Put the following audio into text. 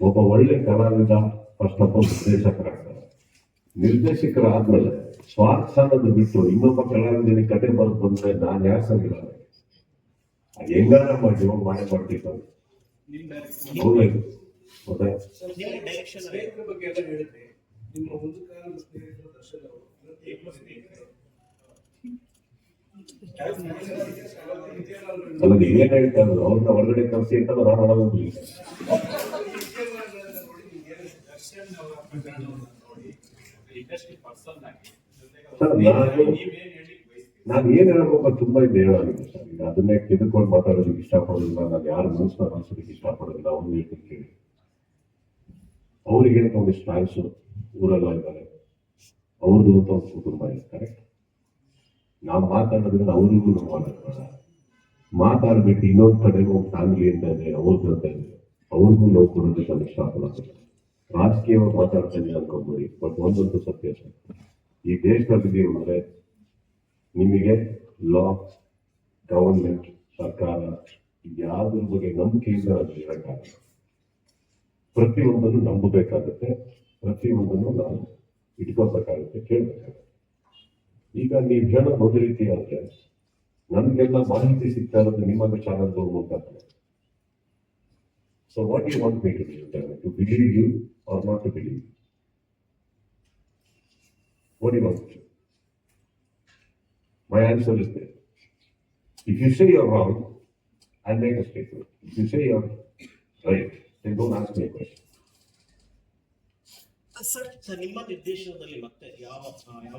ಒಬ್ಬ ಒಳ್ಳೆ ಕಲಾವಿದ ಫಸ್ಟ್ ಆಫ್ ಆಲ್ ನಿರ್ದೇಶಕರಾಗ್ತಾರೆ. ನಿರ್ದೇಶಕರಾದ್ಮೇಲೆ ಸ್ವಾರ್ಥ ಅನ್ನೋದು ಬಿಟ್ಟು ಇನ್ನೊಬ್ಬ ಕಲಾವಿದನಿಗೆ ಕತೆ ಬರೆದು ಬಂದ್ರೆ ನಾನು ಯಾರು ಸರಿಲ್ಲ ಹೆಂಗಾರ ಮಾಡಿ, ಇವಾಗ ಮಾಡಿ ನೀವ್ ಏನ್ ಹೇಳ್ತಾ ಇದ್ರು ಅವ್ರನ್ನ ಹೊರಗಡೆ ಕಳಿಸಿ ಅಂತ ನಾನು ದರ್ಶನ್ ನಾನು ಏನ್ ಹೇಳ್ಬೇಕು ತುಂಬಾ ಇದೆ ಹೇಳೋದಿಲ್ಲ ಸರ್. ಈಗ ಅದನ್ನೇ ಕೆದ್ಕೊಂಡು ಮಾತಾಡೋದಕ್ಕೆ ಇಷ್ಟಪಡೋದಿಲ್ಲ. ನಾನು ಯಾರು ಮನಸ್ಸನ್ನ ಮನಸ್ಸಿಗೆ ಇಷ್ಟಪಡೋದಿಲ್ಲ. ಅವ್ರು ಹೇಳ್ತೀನಿ ಕೇಳಿ. ಅವ್ರಿಗೆ ಒಂದಿಷ್ಟು ಆಯುಸು ಊರೆಲ್ಲ ಇದ್ದಾರೆ. ಅವ್ರದ್ದು ಅಂತ ಒಂದು ಕುಟುಂಬ ಇದೆ ಕರೆಕ್ಟ್ ನಾವು ಮಾತಾಡೋದ್ರಿಂದ ಅವ್ರಿಗೂ ನಾವು ಮಾತಾಡ್ಬಿಟ್ಟು ಇನ್ನೊಂದ್ ಕಡೆಗೂ ಅಂತ ಇದೆ ಅವ್ರದ್ದು ಅಂತ ಇದೆ. ಅವ್ರಿಗೂ ನೋವು ಕೊಡೋದಕ್ಕೆ ನಾನು ಇಷ್ಟಪಡೋದು ರಾಜಕೀಯವಾಗಿ ಮಾತಾಡ್ತಾನೆ ಅನ್ಕೊಬೋದು ಬಟ್ ಒಂದೊಂದು ಸತ್ಯ ಈ ದೇಶದಲ್ಲಿ ಅಂದ್ರೆ ನಿಮಗೆ ಲಾ ಗವರ್ಮೆಂಟ್ ಸರ್ಕಾರ ಯಾವುದ್ರ ಬಗ್ಗೆ ನಂಬಿಕೆಯಿಂದ ಅಂತ ಇರಕ್ಕಾಗಲ್ಲ ಪ್ರತಿಯೊಂದನ್ನು ನಂಬಬೇಕಾಗುತ್ತೆ. ಪ್ರತಿಯೊಂದನ್ನು ನಾವು ಇಟ್ಕೋಬೇಕಾಗುತ್ತೆ ಕೇಳಬೇಕಾಗುತ್ತೆ. ಈಗ ನೀವು ಹೇಳೋದು ಒಂದು ರೀತಿ ಅಂದ್ರೆ ನನ್ಗೆಲ್ಲ ಮಾಹಿತಿ ಸಿಗ್ತಾ ಇರೋದು ನಿಮ್ಮನ್ನ ಚಾನಲ್ಗಳ ಮುಖಾಂತರ So what you want me to to believe you are not to believe what you want My answer is this. If you say you're wrong, I'll make a statement. If you say you're right, then don't ask me a question. Sir ನಿಮ್ಮ ನಿರ್ದೇಶನದಲ್ಲಿ ಮತ್ತೆ ಯಾವ ಯಾವ